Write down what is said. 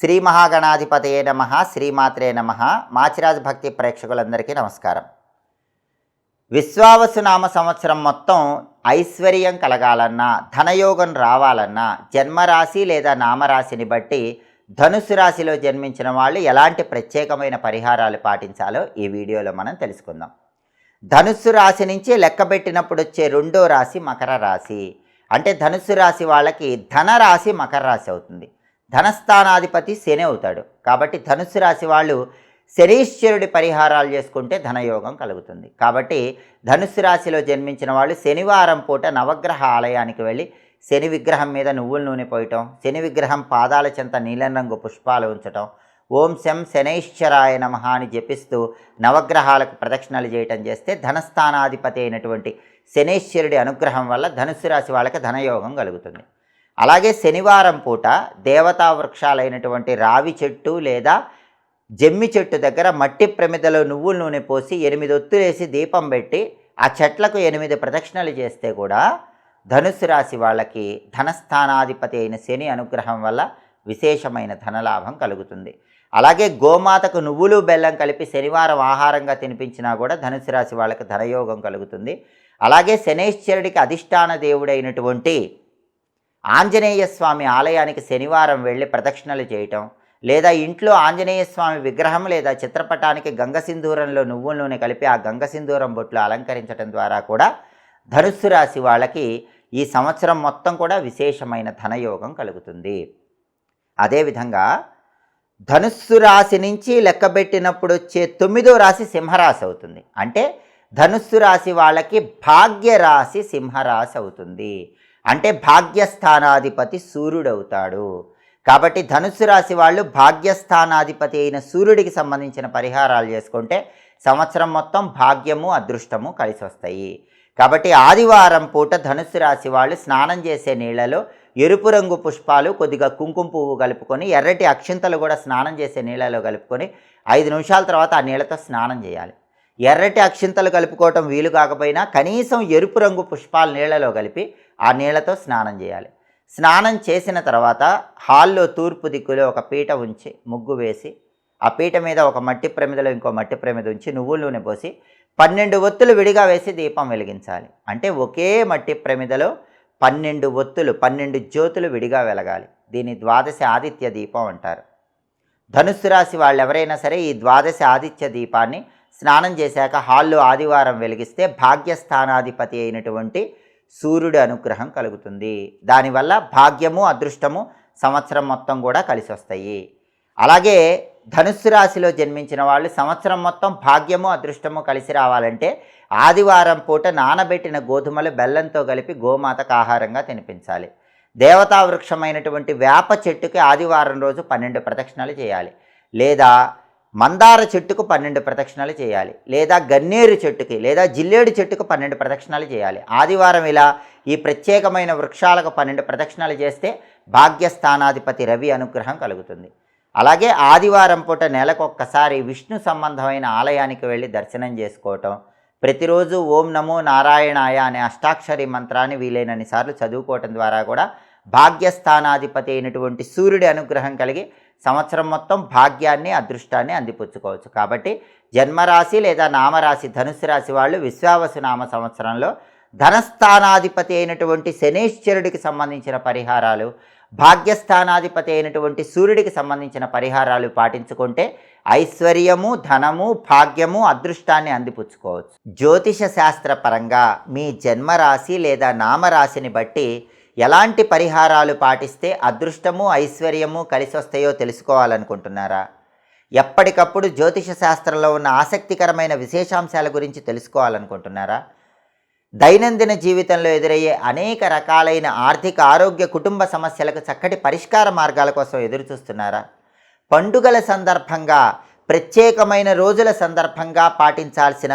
శ్రీ మహాగణాధిపతయే నమ శ్రీమాత్రే నమ. మాచిరాజ్ భక్తి ప్రేక్షకులందరికీ నమస్కారం. విశ్వావసు నామ సంవత్సరం మొత్తం ఐశ్వర్యం కలగాలన్నా ధనయోగం రావాలన్నా జన్మరాశి లేదా నామరాశిని బట్టి ధనుసు రాశిలో జన్మించిన వాళ్ళు ఎలాంటి ప్రత్యేకమైన పరిహారాలు పాటించాలో ఈ వీడియోలో మనం తెలుసుకుందాం. ధనుస్సు రాశి నుంచి లెక్కబెట్టినప్పుడు వచ్చే రెండో రాశి మకర రాశి. అంటే ధనుస్సు రాశి వాళ్ళకి ధనరాశి మకర రాశి అవుతుంది. ధనస్థానాధిపతి శని అవుతాడు. కాబట్టి ధనుస్సు రాశి వాళ్ళు శనీశ్వరుడి పరిహారాలు చేసుకుంటే ధనయోగం కలుగుతుంది. కాబట్టి ధనుస్సు రాశిలో జన్మించిన వాళ్ళు శనివారం పూట నవగ్రహ ఆలయానికి వెళ్ళి శని విగ్రహం మీద నువ్వుల నూనె పోయటం శని విగ్రహం పాదాల చెంత నీలం రంగు పుష్పాలు ఉంచటం ఓం శం శనైశ్వరాయ నమ అని జపిస్తూ నవగ్రహాలకు ప్రదక్షిణలు చేయటం చేస్తే ధనస్థానాధిపతి అయినటువంటి శనేశ్వరుడి అనుగ్రహం వల్ల ధనుసు రాశి వాళ్ళకి ధనయోగం కలుగుతుంది. అలాగే శనివారం పూట దేవతా వృక్షాలైనటువంటి రావి చెట్టు లేదా జమ్మి చెట్టు దగ్గర మట్టి ప్రమిదలో నువ్వుల నూనె పోసి ఎనిమిది ఒత్తులేసి దీపం పెట్టి ఆ చెట్లకు ఎనిమిది ప్రదక్షిణలు చేస్తే కూడా ధనుసు రాశి వాళ్ళకి ధనస్థానాధిపతి అయిన శని అనుగ్రహం వల్ల విశేషమైన ధనలాభం కలుగుతుంది. అలాగే గోమాతకు నువ్వులు బెల్లం కలిపి శనివారం ఆహారంగా తినిపించినా కూడా ధనుసు రాశి వాళ్ళకి ధనయోగం కలుగుతుంది. అలాగే శనేశ్వరుడికి అధిష్టాన దేవుడైనటువంటి ఆంజనేయ స్వామి ఆలయానికి శనివారం వెళ్ళి ప్రదక్షిణలు చేయటం లేదా ఇంట్లో ఆంజనేయ స్వామి విగ్రహం లేదా చిత్రపటానికి గంగసింధూరంలో నువ్వుల నూనె కలిపి ఆ గంగసింధూరం బొట్లు అలంకరించడం ద్వారా కూడా ధనుస్సు రాశి వాళ్ళకి ఈ సంవత్సరం మొత్తం కూడా విశేషమైన ధనయోగం కలుగుతుంది. అదేవిధంగా ధనుస్సు రాశి నుంచి లెక్కబెట్టినప్పుడు వచ్చే తొమ్మిదో రాశి సింహరాశి అవుతుంది. అంటే ధనుస్సు రాశి వాళ్ళకి భాగ్యరాశి సింహరాశి అవుతుంది. అంటే భాగ్యస్థానాధిపతి సూర్యుడవుతాడు. కాబట్టి ధనుస్సు రాశి వాళ్ళు భాగ్యస్థానాధిపతి అయిన సూర్యుడికి సంబంధించిన పరిహారాలు చేసుకుంటే సంవత్సరం మొత్తం భాగ్యము అదృష్టము కలిసి వస్తాయి. కాబట్టి ఆదివారం పూట ధనుస్సు రాశి వాళ్ళు స్నానం చేసే నీళ్ళలో ఎరుపు రంగు పుష్పాలు కొద్దిగా కుంకుమ పువ్వు కలుపుకొని ఎర్రటి అక్షింతలు కూడా స్నానం చేసే నీళ్ళలో కలుపుకొని ఐదు నిమిషాల తర్వాత ఆ నీళ్ళతో స్నానం చేయాలి. ఎర్రటి అక్షింతలు కలుపుకోవటం వీలు కాకపోయినా కనీసం ఎరుపు రంగు పుష్పాలు నీళ్ళలో కలిపి ఆ నీళ్ళతో స్నానం చేయాలి. స్నానం చేసిన తర్వాత హాల్లో తూర్పు దిక్కులో ఒక పీట ఉంచి ముగ్గు వేసి ఆ పీట మీద ఒక మట్టి ప్రమిదలో ఇంకో మట్టి ప్రమిద ఉంచి నువ్వుల నూనె పోసి పన్నెండు ఒత్తులు విడిగా వేసి దీపం వెలిగించాలి. అంటే ఒకే మట్టి ప్రమిదలో పన్నెండు ఒత్తులు పన్నెండు జ్యోతులు విడిగా వెలగాలి. దీని ద్వాదశ ఆదిత్య దీపం అంటారు. ధనుస్సు రాశి వాళ్ళు ఎవరైనా సరే ఈ ద్వాదశ ఆదిత్య దీపాన్ని స్నానం చేశాక హాల్లో ఆదివారం వెలిగిస్తే భాగ్యస్థానాధిపతి అయినటువంటి సూర్యుడి అనుగ్రహం కలుగుతుంది. దానివల్ల భాగ్యము అదృష్టము సంవత్సరం మొత్తం కూడా కలిసి వస్తాయి అలాగే ధనుస్సు రాశిలో జన్మించిన వాళ్ళు సంవత్సరం మొత్తం భాగ్యము అదృష్టము కలిసి రావాలంటే ఆదివారం పూట నానబెట్టిన గోధుమలు బెల్లంతో కలిపి గోమాతకు ఆహారంగా తినిపించాలి. దేవతా వృక్షమైనటువంటి వేప చెట్టుకి ఆదివారం రోజు పన్నెండు ప్రదక్షిణలు చేయాలి. లేదా మందార చెట్టుకు పన్నెండు ప్రదక్షిణలు చేయాలి. లేదా గన్నేరు చెట్టుకి లేదా జిల్లేడు చెట్టుకు పన్నెండు ప్రదక్షిణలు చేయాలి. ఆదివారం ఇలా ఈ ప్రత్యేకమైన వృక్షాలకు పన్నెండు ప్రదక్షిణలు చేస్తే భాగ్యస్థానాధిపతి రవి అనుగ్రహం కలుగుతుంది. అలాగే ఆదివారం పూట నెలకొక్కసారి విష్ణు సంబంధమైన ఆలయానికి వెళ్ళి దర్శనం చేసుకోవటం ప్రతిరోజు ఓం నమో నారాయణాయ అనే అష్టాక్షరి మంత్రాన్ని వీలైనన్ని సార్లు చదువుకోవటం ద్వారా కూడా భాగ్యస్థానాధిపతి అయినటువంటి సూర్యుడి అనుగ్రహం కలిగి సంవత్సరం మొత్తం భాగ్యాన్ని అదృష్టాన్ని అందిపుచ్చుకోవచ్చు. కాబట్టి జన్మరాశి లేదా నామరాశి ధనుసు రాశి వాళ్ళు విశ్వావసు నామ సంవత్సరంలో ధనస్థానాధిపతి అయినటువంటి శనేశ్వరుడికి సంబంధించిన పరిహారాలు భాగ్యస్థానాధిపతి అయినటువంటి సూర్యుడికి సంబంధించిన పరిహారాలు పాటించుకుంటే ఐశ్వర్యము ధనము భాగ్యము అదృష్టాన్ని అందిపుచ్చుకోవచ్చు. జ్యోతిష శాస్త్రపరంగా మీ జన్మరాశి లేదా నామరాశిని బట్టి ఎలాంటి పరిహారాలు పాటిస్తే అదృష్టము ఐశ్వర్యము కలిసి వస్తాయో తెలుసుకోవాలనుకుంటున్నారా? ఎప్పటికప్పుడు జ్యోతిష శాస్త్రంలో ఉన్న ఆసక్తికరమైన విశేషాంశాల గురించి తెలుసుకోవాలనుకుంటున్నారా? దైనందిన జీవితంలో ఎదురయ్యే అనేక రకాలైన ఆర్థిక ఆరోగ్య కుటుంబ సమస్యలకు చక్కటి పరిష్కార మార్గాల కోసం ఎదురుచూస్తున్నారా? పండుగల సందర్భంగా ప్రత్యేకమైన రోజుల సందర్భంగా పాటించాల్సిన